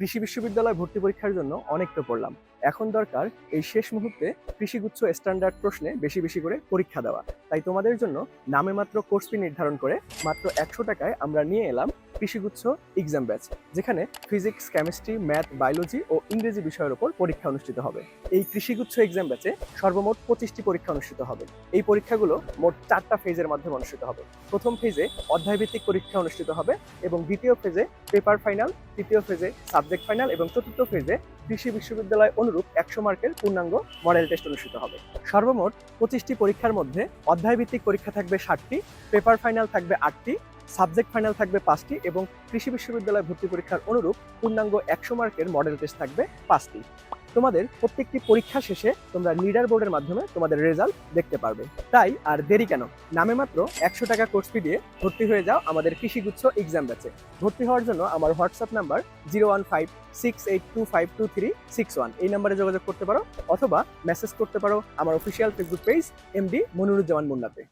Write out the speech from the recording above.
কৃষি বিশ্ববিদ্যালয় ভর্তি পরীক্ষার জন্য অনেক তো পড়লাম। এখন দরকার এই শেষ মুহূর্তে কৃষিগুচ্ছ স্ট্যান্ডার্ড প্রশ্নে বেশি বেশি করে পরীক্ষা দেওয়া। তাই তোমাদের জন্য নামে মাত্র কোর্স ফি নির্ধারণ করে মাত্র একশো টাকায় আমরা নিয়ে এলাম কৃষিগুচ্ছ এক্সাম ব্যাচ যেখানে ফিজিক্স কেমিস্ট্রি ম্যাথ বায়োলজি ও ইংরেজি বিষয়ের উপর পরীক্ষা অনুষ্ঠিত হবে। এই কৃষিগুচ্ছ এক্সাম ব্যাচে সর্বমোট পঁচিশটি পরীক্ষা অনুষ্ঠিত হবে। এই পরীক্ষাগুলো মোট চারটা ফেজের মাধ্যমে অনুষ্ঠিত হবে। প্রথম ফেজে অধ্যায়ভিত্তিক পরীক্ষা অনুষ্ঠিত হবে এবং দ্বিতীয় ফেজে পেপার ফাইনাল তৃতীয় ফেজে সাবজেক্ট ফাইনাল এবং চতুর্থ ফেজে কৃষি বিশ্ববিদ্যালয় অনুরূপ একশো মার্কের পূর্ণাঙ্গ মডেল টেস্ট অনুষ্ঠিত হবে। সর্বমোট পঁচিশটি পরীক্ষার মধ্যে অধ্যায়ভিত্তিক পরীক্ষা থাকবে ষাটটি পেপার ফাইনাল থাকবে আটটি সাবজেক্ট ফাইনাল থাকবে পাঁচটি এবং কৃষি বিশ্ববিদ্যালয় ভর্তি পরীক্ষার অনুরূপ পূর্ণাঙ্গ একশো মার্কের মডেল টেস্ট থাকবে পাঁচটি। তোমাদের প্রত্যেকটি পরীক্ষা শেষে তোমরা লিডার বোর্ডের মাধ্যমে তোমাদের রেজাল্ট দেখতে পারবে। তাই আর দেরি কেন? নামে মাত্র একশো টাকা কোর্স ফি দিয়ে ভর্তি হয়ে যাও আমাদের কৃষিগুচ্ছ এক্সাম ব্যাচে ভর্তি হওয়ার জন্য আমার WhatsApp number zero one five six eight two five two three six one. এই নাম্বারে যোগাযোগ করতে পারো অথবা মেসেজ করতে পারো আমার official Facebook page MD Moniruzzaman মুন্নাতে